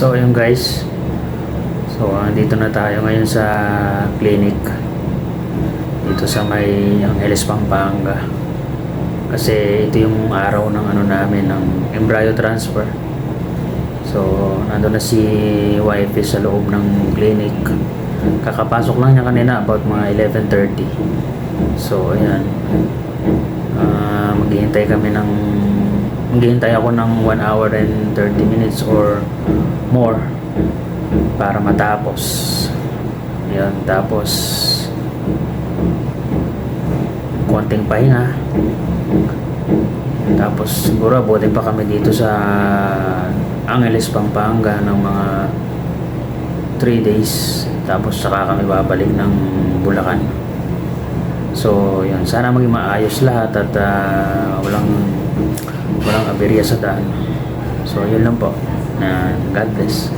So, ayun guys. So, andito na tayo ngayon sa clinic. Dito sa may Angeles, Pampanga. Kasi ito yung araw ng ano namin, ng embryo transfer. So, nandun na si wifey sa loob ng clinic. Kakapasok lang niya kanina about mga 11.30. So, ayan. Ah, maghihintay kami ng maghihintay ako ng 1 hour and 30 minutes or more para matapos. Yan, tapos konting pahinga. Tapos siguro abutin pa kami dito sa Angeles, Pampanga ng mga 3 days. Tapos saka kami babalik ng Bulacan. So, yun. Sana maging maayos lahat at ah, walang aberya sa daan. So, yun lang po. Na God bless.